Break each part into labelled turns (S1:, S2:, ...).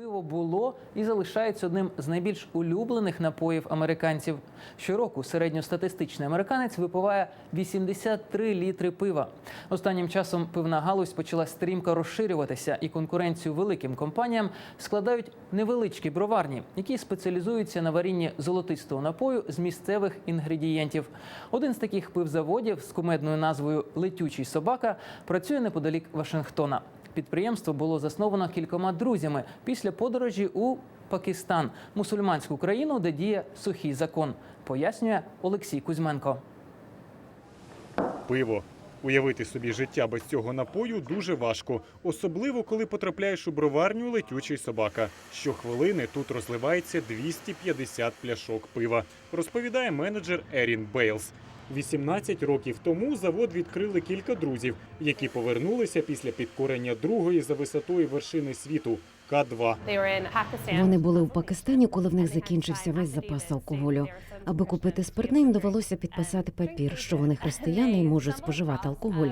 S1: Пиво було і залишається одним з найбільш улюблених напоїв американців. Щороку середньостатистичний американець випиває 83 літри пива. Останнім часом пивна галузь почала стрімко розширюватися, і конкуренцію великим компаніям складають невеличкі броварні, які спеціалізуються на варінні золотистого напою з місцевих інгредієнтів. Один з таких пивзаводів з кумедною назвою Летючий собака працює неподалік Вашингтона. Підприємство було засновано кількома друзями після подорожі у Пакистан, мусульманську країну, де діє сухий закон, пояснює Олексій Кузьменко.
S2: Пиво. Уявити собі життя без цього напою дуже важко, особливо коли потрапляєш у броварню летючий собака. Щохвилини тут розливається 250 пляшок пива, розповідає менеджер Ерін Бейлс. 18 років тому завод відкрили кілька друзів, які повернулися після підкорення другої за висотою вершини світу К2.
S3: Вони були в Пакистані, коли в них закінчився весь запас алкоголю. Аби купити спиртне, їм довелося підписати папір, що вони християни і можуть споживати алкоголь.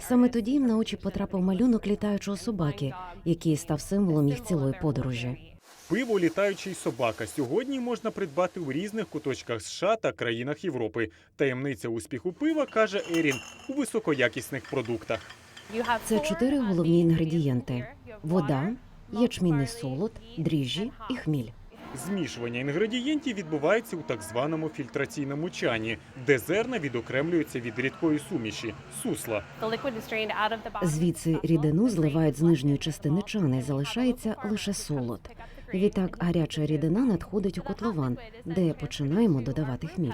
S3: Саме тоді їм на очі потрапив малюнок літаючого собаки, який став символом їх цілої подорожі.
S2: Пиво літаючий собака сьогодні можна придбати у різних куточках США та країнах Європи. Таємниця успіху пива каже Ерін у високоякісних продуктах.
S3: Це чотири головні інгредієнти: вода, ячмінний солод, дріжджі і хміль.
S2: Змішування інгредієнтів відбувається у так званому фільтраційному чані, де зерна відокремлюються від рідкої суміші сусла.
S3: Звідси рідину зливають з нижньої частини чани, залишається лише солод. Відтак гаряча рідина надходить у котлован, де починаємо додавати хміль.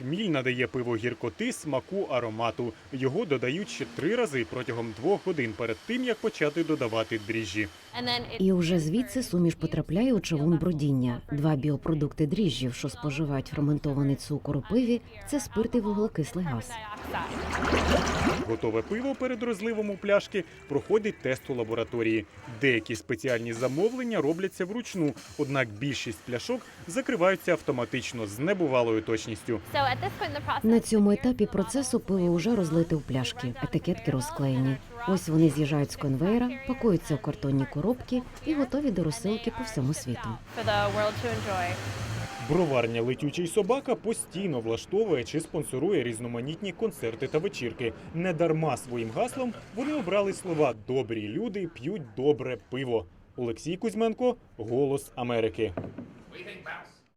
S2: Хміль надає пиву гіркоти, смаку, аромату. Його додають ще три рази протягом двох годин перед тим, як почати додавати дріжджі.
S3: І уже звідси суміш потрапляє у чавун бродіння. Два біопродукти дріжджів, що споживають ферментований цукор у пиві, це спирт і вуглекислий газ.
S2: Готове пиво перед розливом у пляшки проходить тест у лабораторії. Деякі спеціальні замовлення робляться вручну, однак більшість пляшок закриваються автоматично з небувалою точністю.
S3: На цьому етапі процесу пиво вже розлите у пляшки, етикетки розклеєні. Ось вони з'їжджають з конвейера, пакуються в картонні коробки і готові до розсилки по всьому світу.
S2: Броварня Летючий собака постійно влаштовує чи спонсорує різноманітні концерти та вечірки. Недарма своїм гаслом вони обрали слова Добрі люди п'ють добре пиво. Олексій Кузьменко, Голос Америки.